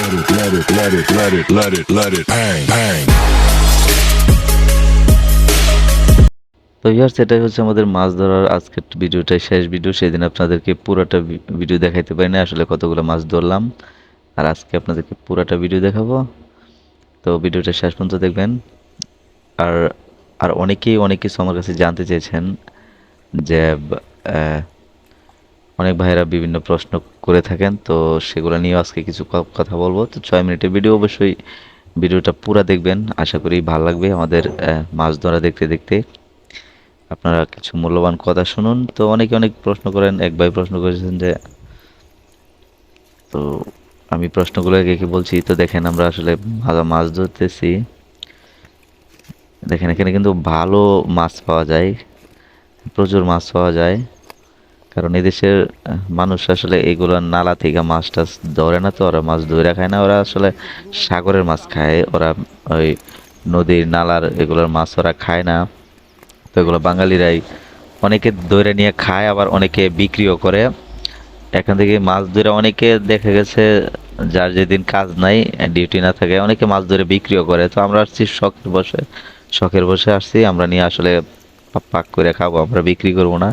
let it, let it, let it, let it, let it, bang, bang. তো ইয়ার সেটাই হচ্ছে আমাদের মাছ ধরার আজকের ভিডিওটাই শেষ ভিডিও। সেদিন আপনাদেরকে পুরোটা ভিডিও দেখাইতে পারি না আসলে কতগুলো মাছ ধরলাম। আর আজকে আপনাদেরকে পুরোটা ভিডিও দেখাবো। তো ভিডিওটা শেষ পর্যন্ত দেখবেন। আর আর অনেকেই অনেক কিছু আমার কাছে জানতে চেয়েছেন যে অনেক ভাইয়েরা বিভিন্ন প্রশ্ন করে থাকেন, তো সেগুলো নিয়ে আজকে কিছু কথা বলব। তো ছয় মিনিটের ভিডিও অবশ্যই ভিডিওটা পুরো দেখবেন। আশা করি ভালো লাগবে আমাদের মাছ ধরা দেখতে দেখতে। আপনারা কিছু মূল্যবান কথা শুনুন। তো অনেকে অনেক প্রশ্ন করেন, এক ভাই প্রশ্ন করেছেন যে, তো আমি প্রশ্নগুলো একে বলছি। তো দেখেন আমরা আসলে ভালো মাছ ধরতেছি। দেখেন এখানে কিন্তু ভালো মাছ পাওয়া যায়, প্রচুর মাছ পাওয়া যায়। কারণ এদেশের মানুষ আসলে এগুলো নালা থেকে মাছ টাছ ধরে না তো, ওরা মাছ ধরে খায় না, ওরা আসলে সাগরের মাছ খায়, ওরা ওই নদীর নালার এগুলোর মাছ ওরা খায় না। তো এগুলো বাঙালিরাই অনেকে ধরে নিয়ে খায়, আবার অনেকে বিক্রিও করে। এখান থেকে মাছ ধরে অনেকে দেখা গেছে যার যেদিন কাজ নাই ডিউটি না থাকে, অনেকে মাছ ধরে বিক্রিও করে। তো আমরা আসছি শখের বসে শখের বসে আসছি, আমরা নিয়ে আসলে পাক করে খাব, আমরা বিক্রি করব না।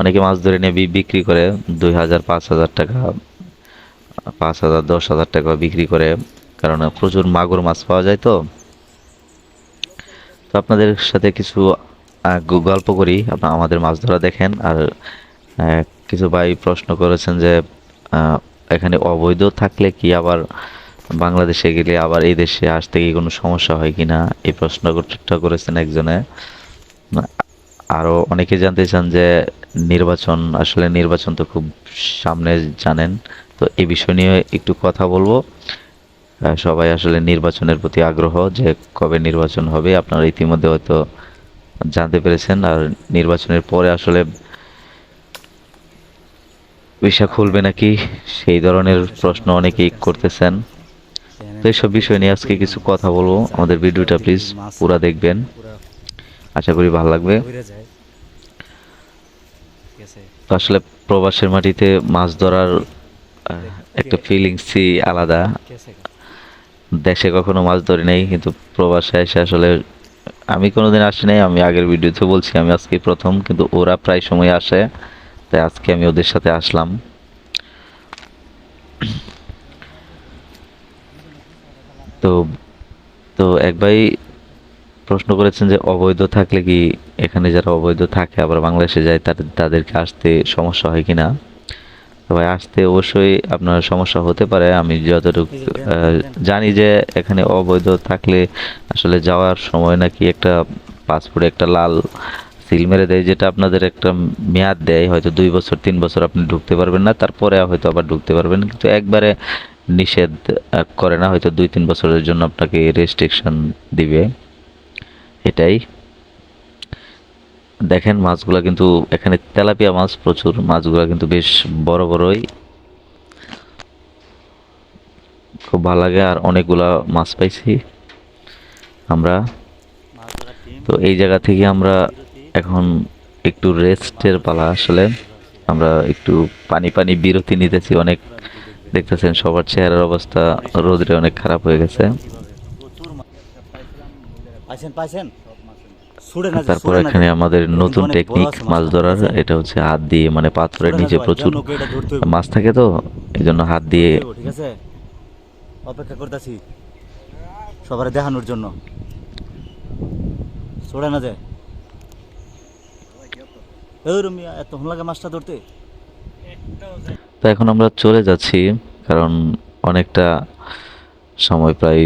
অনেকে মাছ ধরে নিয়ে বিক্রি করে দুই হাজার, পাঁচ হাজার টাকা, পাঁচ হাজার, দশ হাজার টাকা বিক্রি করে, কারণ প্রচুর মাগুর মাছ পাওয়া যায় তো। তো আপনাদের সাথে কিছু গল্প করি আমাদের মাছ ধরা দেখেন, আর কিছু ভাই প্রশ্ন করেছেন যে এখানে অবৈধ থাকলে কি আবার বাংলাদেশে গেলে আবার এই দেশে আসতে কি কোনো সমস্যা হয় কিনা এই প্রশ্নটা করেছেন একজনে। আরও অনেকে জানতে চান যে নির্বাচন, আসলে নির্বাচন তো খুব সামনে জানেন, তো এই বিষয় নিয়ে একটু কথা বলব। সবাই আসলে নির্বাচনের প্রতি আগ্রহ যে কবে নির্বাচন হবে, আপনারা ইতিমধ্যে হয়তো জানতে পেরেছেন। আর নির্বাচনের পরে আসলে ভিসা খুলবে নাকি, সেই ধরনের প্রশ্ন অনেকেই করতেছেন। তো এইসব বিষয় নিয়ে আজকে কিছু কথা বলব। আমাদের ভিডিওটা প্লিজ পুরা দেখবেন। আশা করি ভালো লাগবে। আসলে প্রবাসের মাটিতে মাছ ধরার একটা ফিলিংসই আলাদা। দেশে কখনো মাছ ধরি নাই, কিন্তু প্রবাসে এসে আসলে আমি কোনোদিন আসি নাই, আমি আগের ভিডিওতে বলছি আমি আজকে প্রথম, কিন্তু ওরা প্রায় সময় আসে, তাই আজকে আমি ওদের সাথে আসলাম। তো তো এক ভাই প্রশ্ন করেছেন যে অবৈধ থাকলে কি এখানে যারা অবৈধ থাকে আবার বাংলাদেশে যায় তাদের তাদেরকে আসতে সমস্যা হয় কিনা? তো ভাই আসতে অবশ্যই আপনার সমস্যা হতে পারে। আমি যতটুকু জানি যে এখানে অবৈধ থাকলে আসলে যাওয়ার সময় নাকি একটা পাসপোর্টে একটা লাল সিল মেরে দেয় যেটা আপনাদের একটা মেয়াদ দেয়। হয়তো দুই বছর তিন বছর আপনি ঢুকতে পারবেন না তারপরে হয়তো আবার ঢুকতে পারবেন। কিন্তু একবারে নিষেধ করে না হয়তো দুই তিন বছরের জন্য আপনাকে রেস্ট্রিকশন দিবে। এটাই। দেখেন মাছগুলা কিন্তু এখানে তেলাপিয়া মাছ প্রচুর মাছগুলা কিন্তু বেশ বড় বড়ই। খুব ভালো লাগে আর অনেকগুলা মাছ পাইছি আমরা। তো এই জায়গা থেকে আমরা এখন একটু রেস্টের পালা আসলে। আমরা একটু পানি পানি বিরতি নিতেছি অনেক দেখতেছেন সবার চেহারার অবস্থা রোদরে অনেক খারাপ হয়ে গেছে। পাইছেন? তারপর এখানে আমাদের নতুন টেকনিক মাছ ধরার এটা হচ্ছে হাত দিয়ে মানে পাথরের নিচে প্রচুর। মাছ থাকে তো এই জন্য হাত দিয়ে ঠিক আছে? অপেক্ষা করতেছি সবার দেখানোর জন্য। ছুড়ে না যায় এই এত লাগে মাছটা ধরতে? তো এখন আমরা চলে যাচ্ছি কারণ অনেকটা সময় প্রায়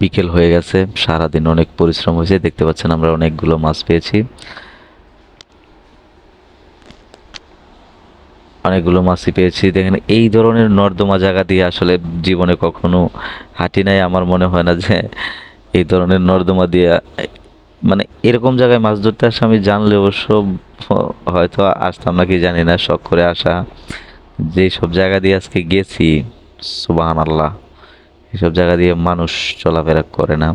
বিকেল হয়ে গেছে। সারাদিন অনেক পরিশ্রম হয়েছে। দেখতে পাচ্ছেন আমরা অনেকগুলো মাছ পেয়েছি। অনেকগুলো মাছই পেয়েছি। দেখেন, এই ধরনের নর্দমা জায়গা দিয়ে আসলে জীবনে কখনো হাঁটি নাই। আমার মনে হয় না যে এই ধরনের নর্দমা দিয়ে মানে এরকম জায়গায় মাছ ধরতে আসা, আমি জানলে অবশ্য হয়তো আসতাম নাকি জানি না, শখ করে আসা। যে সব জায়গা দিয়ে আজকে গেছি সুবাহান আল্লাহ এসব জায়গা দিয়ে মানুষ চলাফেরা করে না।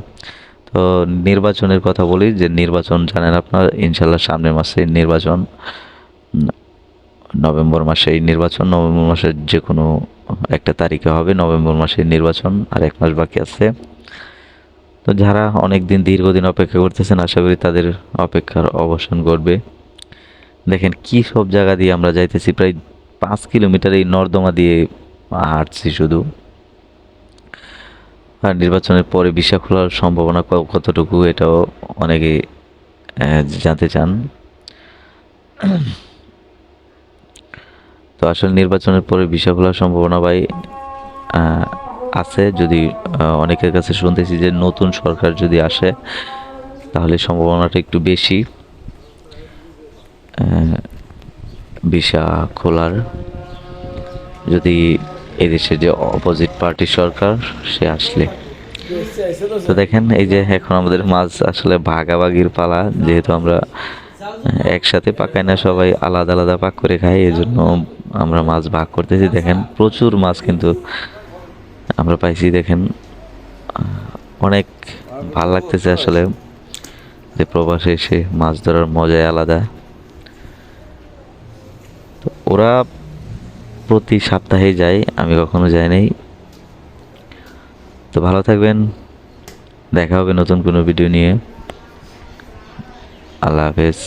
তো নির্বাচনের কথা বলি যে নির্বাচন জানেন আপনার ইনশাল্লাহ সামনের মাসে নির্বাচন, নভেম্বর মাসে এই নির্বাচন, নভেম্বর মাসের যে কোনো একটা তারিখে হবে, নভেম্বর মাসের নির্বাচন আর এক মাস বাকি আছে। তো যারা অনেক দিন দীর্ঘদিন অপেক্ষা করতেছেন, আশা করি তাদের অপেক্ষার অবসান ঘটবে। দেখেন কি সব জায়গা দিয়ে আমরা যাইতেছি, প্রায় পাঁচ কিলোমিটার এই নর্দমা দিয়ে হাঁটছি শুধু। আর নির্বাচনের পরে ভিসা খোলার সম্ভাবনা কতটুকু এটাও অনেকে জানতে চান। তো আসলে নির্বাচনের পরে ভিসা খোলার সম্ভাবনা ভাই আছে যদি অনেকের কাছে শুনতেছি যে নতুন সরকার যদি আসে, তাহলে সম্ভাবনাটা একটু বেশি। ভিসা খোলার যদি এদেশে যে অপোজিট পার্টি সরকার, সে আসলে। তো দেখেন, এই যে এখন আমাদের মাছ আসলে ভাগাভাগির পালা, যেহেতু আমরা একসাথে পাকাই না, সবাই আলাদা আলাদা পাক করে খাই এই জন্য আমরা মাছ ভাগ করতেছি। দেখেন, প্রচুর মাছ কিন্তু আমরা পাইছি। দেখেন অনেক ভালো লাগতেছে আসলে যে প্রবাসে এসে মাছ ধরার মজাই আলাদা। ওরা প্রতি সপ্তাহে যাই, আমি কখনো যাই নাই। তো ভালো থাকবেন, দেখা হবে নতুন কোনো ভিডিও নিয়ে। আল্লাহ হাফেজ।